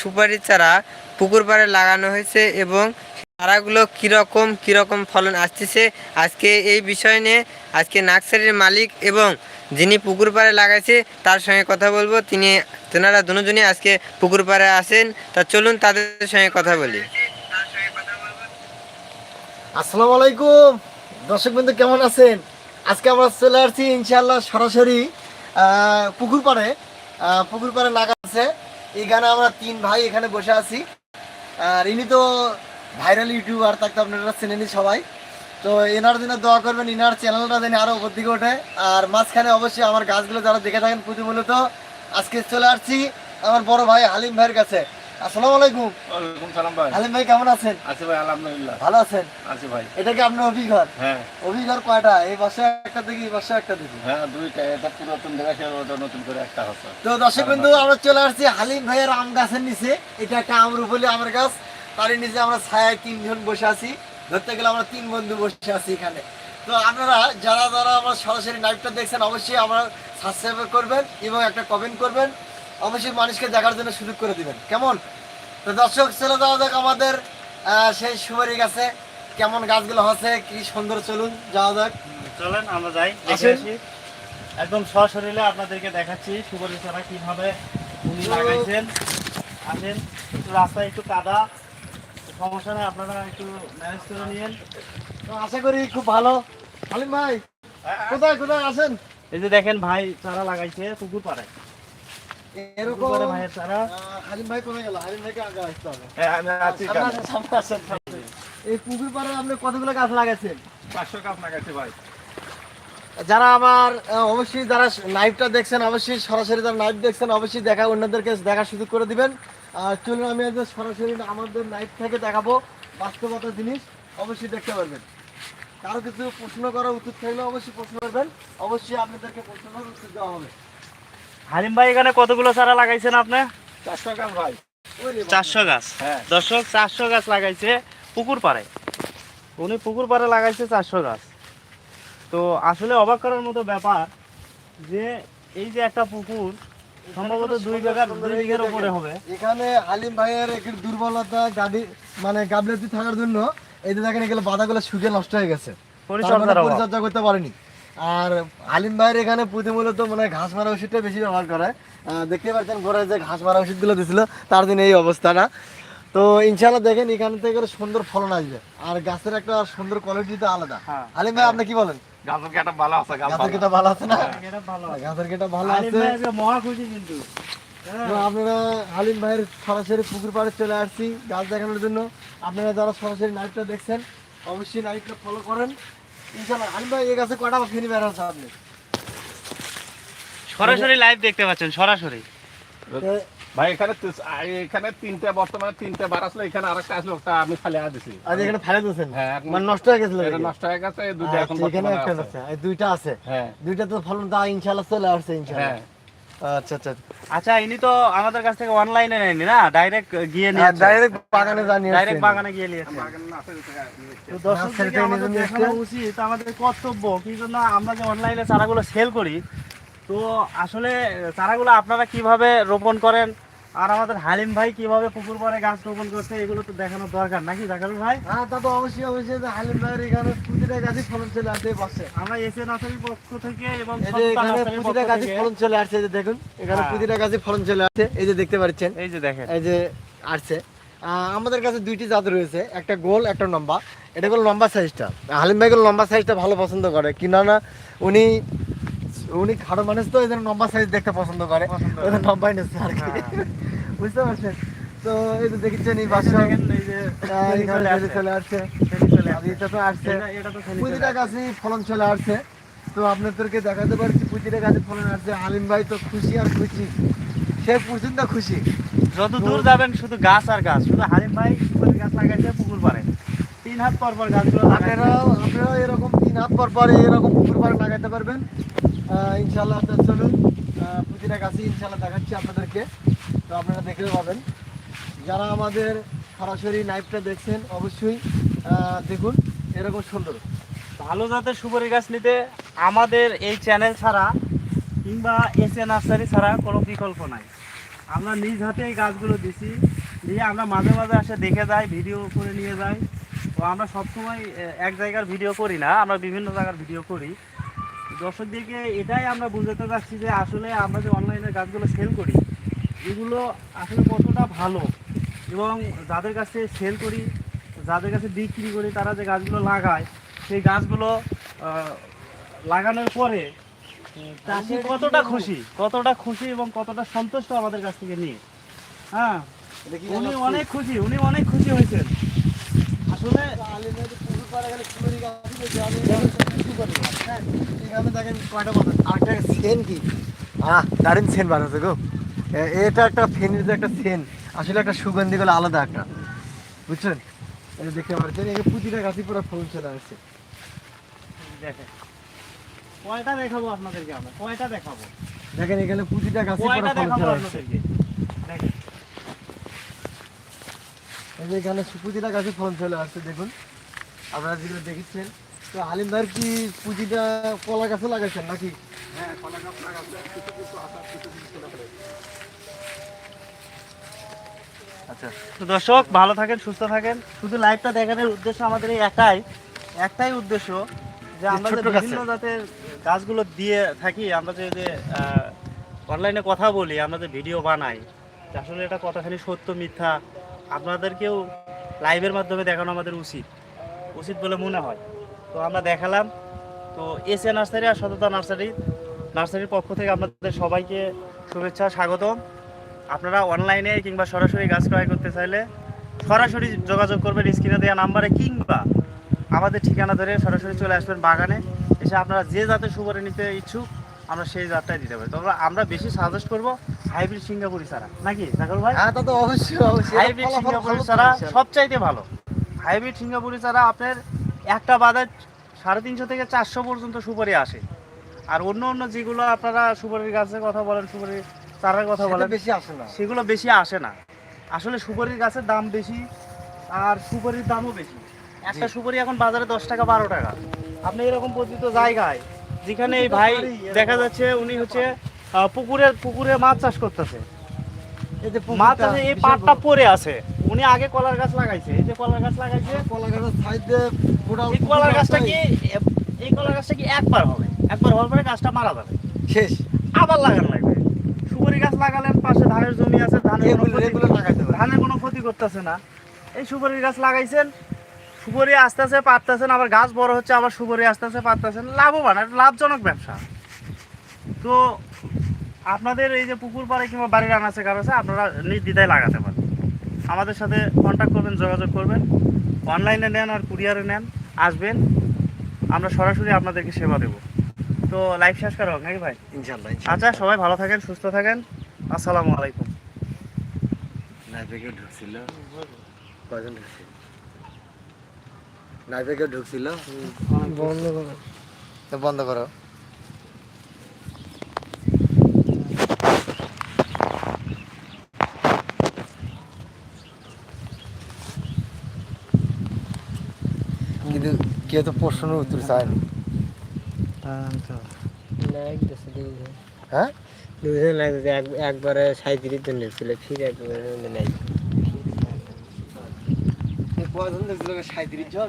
সুপারি চারা পুকুর পাড়ে লাগানো হয়েছে এবং চারাগুলো কীরকম কীরকম ফলন আসতেছে আজকে এই বিষয় নিয়ে আজকে নার্সারির মালিক এবং যিনি পুকুর পাড়ে লাগাইছে তার সঙ্গে কথা বলব। তিনি তেনারা দুজনই আজকে পুকুর পাড়ে আসেন তা চলুন তাদের সঙ্গে কথা বলি। আসসালামু আলাইকুম। দর্শক বন্ধু কেমন আছেন? আজকে আমরা চলে আসছি ইনশাল্লাহ সরাসরি পুকুর আহ, পুকুর পাড়ে লাগা আছে। এখানে আমরা তিন ভাই এখানে বসে আছি। আর ইনি তো ভাইরাল ইউটিউবার থাকতে আপনারা চেনেনি সবাই। তো এনার জন্য দোয়া করবেন, ইনার চ্যানেলটা যেন আরও উপর দিকে ওঠে। আর মাঝখানে অবশ্যই আমার গাছগুলো যারা দেখে থাকেন প্রতিমূলত, আজকে চলে আসছি আমার বড় ভাই হালিম ভাইয়ের কাছে। আসসালামু আলাইকুম। ওয়ালাইকুম সালাম ভাই। হালিম ভাই কেমন আছেন? আছি ভাই আলহামদুলিল্লাহ। ভালো আছেন? আছি ভাই। এটা কি আপনার অভিঘর? হ্যাঁ। অভিঘর কয়টা? এই একটা দেখি এই একটা দেখি। হ্যাঁ দুইটা এটা পুরাতন দেখা ওটা নতুন করে একটা হচ্ছে তো দর্শক বন্ধু আমরা চলে আসছি হালিম ভাইয়ের আম গাছের নিচে। এটা একটা আমরুপলি আমের গাছ। তার নিচে আমরা ছায়ায় তিনজন বসে আছি। ধরতে গেলে আমরা তিন বন্ধু বসে আছি এখানে। তো আপনারা যারা যারা আমার সরাসরি লাইভটা দেখছেন অবশ্যই আমরা সাবস্ক্রাইব করবেন এবং একটা কমেন্ট করবেন। অবশ্যই মানুষকে দেখার জন্য সুযোগ করে দিবেন। কেমন? তো দর্শক চলে যাওয়া যাক আমাদের সেই সুপারি গাছে কেমন গাছগুলো হচ্ছে কি সুন্দর চলুন যাওয়া যাক। চলেন আমরা যাই দেখে আসি। একদম সশরীরে আপনাদেরকে দেখাচ্ছি সুপারি চারা কীভাবে উনি লাগাইছেন। আসেন একটু রাস্তায় একটু কাদা। সমস্যা নেই আপনারা একটু ম্যানেজ করে নিয়েন। তো আশা করি খুব ভালো। হালিম ভাই কোথায় কোথায় আছেন এই যে দেখেন ভাই চারা লাগাইছে পুকুর পাড়ে। এরকম ভাইয়ের চারা। আহ, ভাই কোথায় গেল? হালিম ভাইকে আগে আসতে হবে। হ্যাঁ আমি আছি সামনে আসেন, সামনে আসেন, সামনে আসেন। এই পুকুর পাড়ে আপনি কতগুলো গাছ লাগাচ্ছেন পাঁচশো কাপ লাগাইছি ভাই। যারা আমার অবশ্যই যারা লাইভটা দেখছেন অবশ্যই সরাসরি যারা লাইভ দেখছেন অবশ্যই দেখা অন্যদেরকে দেখার সুযোগ করে দিবেন। আর চলুন আমি সরাসরি আমাদের লাইভ থেকে দেখাবো বাস্তবতা জিনিস। অবশ্যই দেখতে পারবেন। কারও কিছু প্রশ্ন করার উচিত থাকলে অবশ্যই প্রশ্ন করবেন। অবশ্যই আপনাদেরকে প্রশ্ন করার উত্তর দেওয়া হবে। হালিম ভাই এখানে কতগুলো চারা লাগাইছেন আপনি? চারশো কাপ ভাই। চারশো গাছ? হ্যাঁ। দর্শক চারশো গাছ লাগাইছে পুকুর পাড়ে। উনি পুকুর পাড়ে লাগাইছে চারশো গাছ। তো আসলে অবাক করার মতো ব্যাপার যে এই যে একটা পুকুর সম্ভবত দুই বিঘা দুই বিঘার উপরে হবে। এখানে হালিম ভাইয়ের একটু দুর্বলতা গাড়ি মানে গাবলেতি থাকার জন্য এই যে দেখেন এগুলো বাধাগুলো শুকিয়ে নষ্ট হয়ে গেছে। মানে। পরিচর্যা করতে পারেনি। আর হালিম ভাইয়ের এখানে প্রতি মূলত মানে ঘাস মারা ওষুধটা বেশি ব্যবহার করে। আহ, দেখতে পাচ্ছেন ঘরে যে ঘাস মারা ওষুধগুলো দিছিল তার দিন এই অবস্থাটা। তো ইনশাল্লাহ দেখেন এখান থেকে সুন্দর ফলন আসবে। আর গাছের একটা সুন্দর কোয়ালিটি তো আলাদা। হ্যাঁ। হালিম ভাই আপনি কি বলেন? গাছের কেটা ভালো আছে গাছের কেটা ভালো আছে না? গাছের কেটা ভালো আছে। মহা খুশি কিন্তু। হ্যাঁ। আপনারা হালিম ভাইয়ের সরাসরি পুকুর পাড়ে চলে আসছি গাছ দেখানোর জন্য। আপনারা যারা সরাসরি নাইটটা দেখছেন অবশ্যই নাইটটা ফলো করেন। ইনশাল্লাহ হালিম ভাই এই গাছে কটা ফিনি বের আপনি? সরাসরি লাইভ দেখতে পাচ্ছেন সরাসরি। ভাই এখানে এখানে তিনটে বর্তমানে তিনটে বার আসলো এখানে আরেকটা আসলো ওটা আমি দিছি আজ এখানে ফেলে দিয়েছেন? হ্যাঁ মানে নষ্ট হয়ে গেছিল এটা নষ্ট হয়ে গেছে এই দুটো এখন আচ্ছা, এখানে একটা আছে। দুইটা আছে। হ্যাঁ। দুইটা তো ফলন দা ইনশাল্লাহ চলে আসছে ইনশাল্লাহ হ্যাঁ। আচ্ছা আচ্ছা আচ্ছা। ইনি তো আমাদের কাছ থেকে অনলাইনে নেয়নি না? ডাইরেক্ট গিয়ে নিয়ে ডাইরেক্ট বাগানে জানিয়ে ডাইরেক্ট বাগানে গিয়ে নিয়ে তো দর্শকদেরকে নার্সারিতে আমাদের দেখানো উচিত আমাদের কর্তব্য। কি জন্য আমরা যে অনলাইনে চারাগুলো সেল করি তো আসলে চারাগুলো আপনারা কীভাবে রোপণ করেন? আর আমাদের হালিম ভাই কীভাবে পুকুর পাড়ে গাছ রোপণ করছে এগুলো তো দেখানোর দরকার। নাকি দেখাবি ভাই? হ্যাঁ তা তো অবশ্যই অবশ্যই। যে হালিম ভাইয়ের এখানে প্রতিটা গাছে ফলন চলে আসছে বসে। আমরা এসে নার্সারির পক্ষ থেকে এবং এই যে এখানে প্রতিটা গাছে ফলন চলে আসছে যে দেখুন এখানে হ্যাঁ। প্রতিটা গাছে ফলন চলে আসছে এই যে দেখতে পাচ্ছেন। এই যে দেখেন। এই যে আসছে। আহ, আমাদের কাছে দুইটি জাত রয়েছে একটা গোল একটা লম্বা। এটা হলো লম্বা সাইজটা। হালিম ভাই গুলো লম্বা সাইজটা ভালো পছন্দ করে। কিনা না উনি উনি খাটো মানুষ তো এই জন্য লম্বা সাইজ দেখতে পছন্দ করে। ওই জন্য লম্বাই নিচ্ছে আর কি। হ্যাঁ। বুঝতে পারছেন? তো এই যে দেখেছেন এই বাসা। দেখেন, এই যে ফেনি চলে আসছে। এটা তো আসছে। তো প্রতিটা গাছে ফলন চলে আসছে। তো আপনাদেরকে দেখাতে পারছি প্রতিটা গাছে ফলন আসছে। আলিম ভাই তো খুশি আর খুশি। সে প্রচণ্ড খুশি। যত দূর যাবেন শুধু গাছ আর গাছ। শুধু হালিম ভাই গাছ লাগাইছে পুকুর পাড়ে। তিন হাত পর পর গাছগুলো আপনারাও আপনারাও এরকম তিন হাত পর পরে এরকম পুকুর পাড়ে লাগাতে পারবেন। ইনশাল্লাহ তো চলুন প্রতিটা গাছে ইনশাল্লাহ দেখাচ্ছি আপনাদেরকে। তো আপনারা দেখতে পাবেন। যারা আমাদের সরাসরি লাইভটা দেখছেন, অবশ্যই দেখুন, এরকম সুন্দর। ভালো জাতের সুপারি গাছ নিতে আমাদের এই চ্যানেল ছাড়া কিংবা এস এ নার্সারি ছাড়া কোনো বিকল্প নাই। আমরা নিজ হাতে এই গাছগুলো দিছি, দিয়ে আমরা মাঝে মাঝে আসে দেখে যাই ভিডিও করে নিয়ে যাই। তো আমরা সবসময় এক জায়গার ভিডিও করি না, আমরা বিভিন্ন জায়গার ভিডিও করি। দর্শকদেরকে এটাই আমরা বুঝাতে চাচ্ছি যে আসলে আমরা যে অনলাইনে গাছগুলো সেল করি এগুলো আসলে কতটা ভালো? এবং যাদের কাছে সেল করি যাদের কাছে বিক্রি করি তারা যে গাছগুলো লাগায় সেই গাছগুলো লাগানোর পরে চাষি কতটা খুশি? কতটা খুশি এবং কতটা সন্তুষ্ট আমাদের কাছ থেকে নিয়ে? হ্যাঁ উনি অনেক খুশি উনি অনেক খুশি হয়েছেন। আসলে গাছ গাছ, দারুণ সেন গো এটা একটা ফেনের যে একটা সেন আসলে একটা সুগন্ধি গুলো আলাদা একটা বুঝছেন এটা দেখতে এই পুরো ফুল দেখাবো আপনাদেরকে আমরা দেখাবো দেখেন এখানে দেখেন এখানে গাছে চলে আসছে দেখুন। আপনারা যেগুলো দেখেছেন। তো আলিম ভাইয়ের কি পুঁজিটা কলা গাছে লাগাইছেন নাকি? হ্যাঁ কলা গাছ লাগাচ্ছে কিছু কিছু আসার কিছু কিছু আচ্ছা তো দর্শক ভালো থাকেন সুস্থ থাকেন। শুধু লাইভটা দেখানোর উদ্দেশ্য আমাদের এই একাই একটাই উদ্দেশ্য যে আমরা যে বিভিন্ন জাতের গাছগুলো দিয়ে থাকি আমরা যে যে অনলাইনে কথা বলি আমরা যে ভিডিও বানাই যে আসলে এটা কতখানি সত্য মিথ্যা আপনাদেরকেও লাইভের মাধ্যমে দেখানো আমাদের উচিত। উচিত বলে মনে হয়। তো আমরা দেখালাম। তো এস এ নার্সারি আর সততা নার্সারি নার্সারির পক্ষ থেকে আপনাদের সবাইকে শুভেচ্ছা স্বাগতম। আপনারা অনলাইনে কিংবা সরাসরি গাছ ক্রয় করতে চাইলে সরাসরি যোগাযোগ করবেন স্ক্রিনে দেওয়া নাম্বারে কিংবা আমাদের ঠিকানা ধরে সরাসরি চলে আসবেন বাগানে। এসে আপনারা যে জাতের সুপারি নিতে ইচ্ছুক আমরা সেই জাতটাই দিতে পারি। তবে আমরা বেশি সাজেস্ট করব হাইব্রিড সিঙ্গাপুরি ছাড়া। নাকি? সাগর ভাই হ্যাঁ তা তো অবশ্যই অবশ্যই। হাইব্রিড সিঙ্গাপুরি চারা সবচাইতে ভালো। হাইব্রিড সিঙ্গাপুরি চারা আপনার একটা বাজার সাড়ে তিনশো থেকে চারশো পর্যন্ত সুপারি আসে। আর অন্য অন্য যেগুলো আপনারা সুপারির গাছের কথা বলেন সুপারির চারার কথা বলেন বেশি আসে না। সেগুলো বেশি আসে না। আসলে সুপারির গাছের দাম বেশি আর সুপারির দামও বেশি। একটা সুপারি এখন বাজারে দশ টাকা বারো টাকা। আপনি এরকম পরিচিত জায়গায় যেখানে এই ভাই দেখা যাচ্ছে উনি হচ্ছে পুকুরে পুকুরে মাছ চাষ করতেছে। মাছ চাষে এই পাটটা আছে উনি আগে কলার গাছ লাগাইছে এই যে কলার গাছ লাগাইছে কলা গাছের সাইড গোটা এই কলার গাছটা কি এই কলার গাছটা কি একবার হবে? একবার হওয়ার পরে গাছটা মারা যাবে। শেষ। আবার লাগানো লাগবে। সুপারি গাছ লাগালেন পাশে ধানের জমি আছে ধানের কোনো ধানের ক্ষতি করতেছে না। এই গাছ লাগাইছেন সুপারি আস্তে আস্তে পারতেছেন আবার গাছ বড় হচ্ছে আবার সুপারি আস্তে আস্তে পারতেছেন লাভবান লাভজনক ব্যবসা। তো আপনাদের এই যে পুকুর পাড়ে কিংবা বাড়ির আনাচে কাছে আপনারা নির্দ্বিধায় লাগাতে পারেন। আমাদের সাথে কন্ট্যাক্ট করবেন যোগাযোগ করবেন। অনলাইনে নেন আর কুরিয়ারে নেন আসবেন। আমরা সরাসরি আপনাদেরকে সেবা দেব। তো লাইভ শেষ করা হোক নাকি ভাই? ইনশাআল্লাহ আচ্ছা সবাই ভালো থাকেন সুস্থ থাকেন। আসসালামু আলাইকুম। কেউ ঢুকছিল? ঢুকছিল নাইপে কেউ ঢুকছিল? বন্ধ করো। তো বন্ধ করো। কিন্তু কেউ তো প্রশ্নের উত্তর চায়নি হ্যাঁ? দুজন লাগছে একবারে সাঁত্রিশ জন ছিল ফির একবারে নাই। কয়জন দেখছিল সাঁত্রিশ জন?